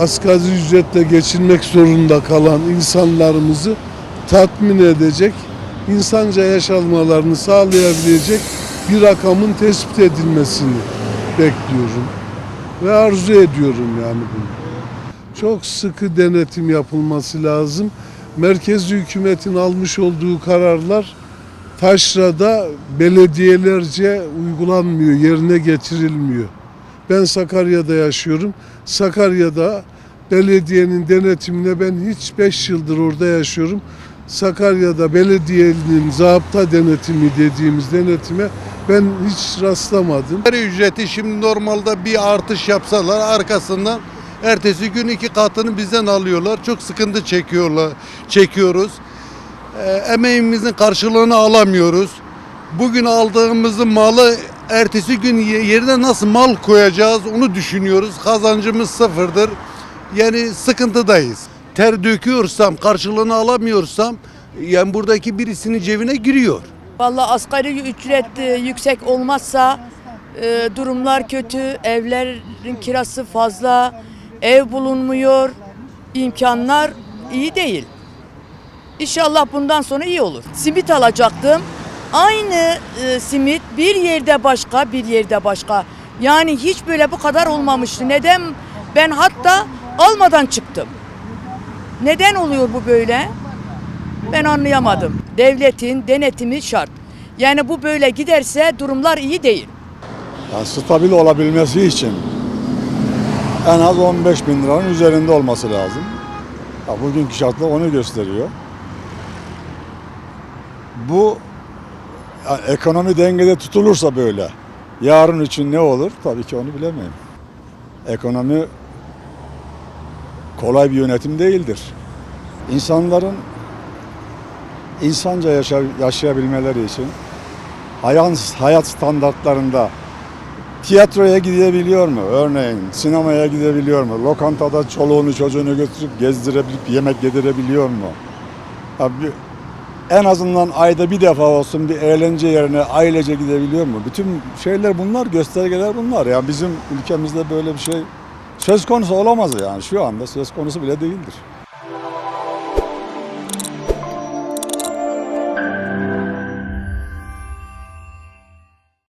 asgari ücretle geçinmek zorunda kalan insanlarımızı tatmin edecek, insanca yaşamalarını sağlayabilecek bir rakamın tespit edilmesini bekliyorum ve arzu ediyorum yani bunu. Çok sıkı denetim yapılması lazım. Merkezi hükümetin almış olduğu kararlar taşrada belediyelerce uygulanmıyor, yerine getirilmiyor. Ben Sakarya'da yaşıyorum. Sakarya'da belediyenin denetimine ben hiç 5 yıldır orada yaşıyorum. Sakarya'da belediyenin zabıta denetimi dediğimiz denetime ben hiç rastlamadım. Asgari ücreti şimdi normalde bir artış yapsalar arkasından ertesi gün iki katını bizden alıyorlar. Çok sıkıntı çekiyorlar, çekiyoruz. Ee, emeğimizin karşılığını alamıyoruz. Bugün aldığımız malı ertesi gün ye- yerine nasıl mal koyacağız onu düşünüyoruz. Kazancımız sıfırdır. Yani sıkıntıdayız. Ter döküyorsam, karşılığını alamıyorsam yani buradaki birisinin cebine giriyor. Vallahi asgari ücret e, yüksek olmazsa e, durumlar kötü, evlerin kirası fazla, ev bulunmuyor, imkanlar iyi değil. İnşallah bundan sonra iyi olur. Simit alacaktım. Aynı e, simit bir yerde başka, bir yerde başka. Yani hiç böyle bu kadar olmamıştı. Neden? Ben hatta almadan çıktım. Neden oluyor bu böyle? Ben anlayamadım. Devletin denetimi şart. Yani bu böyle giderse durumlar iyi değil. Yani stabil olabilmesi için en az 15 bin liranın üzerinde olması lazım. Ya bugünkü şartlar onu gösteriyor. Bu yani ekonomi dengede tutulursa böyle yarın için ne olur tabii ki onu bilemeyim. Ekonomi kolay bir yönetim değildir. İnsanların insanca yaşa- yaşayabilmeleri için hayat, hayat standartlarında tiyatroya gidebiliyor mu? Örneğin sinemaya gidebiliyor mu? Lokantada çoluğunu çocuğunu götürüp gezdirebilip yemek yedirebiliyor mu? Ya bir- en azından ayda bir defa olsun bir eğlence yerine ailece gidebiliyor mu? Bütün şeyler bunlar, göstergeler bunlar. Yani bizim ülkemizde böyle bir şey söz konusu olamaz yani. Şu anda söz konusu bile değildir.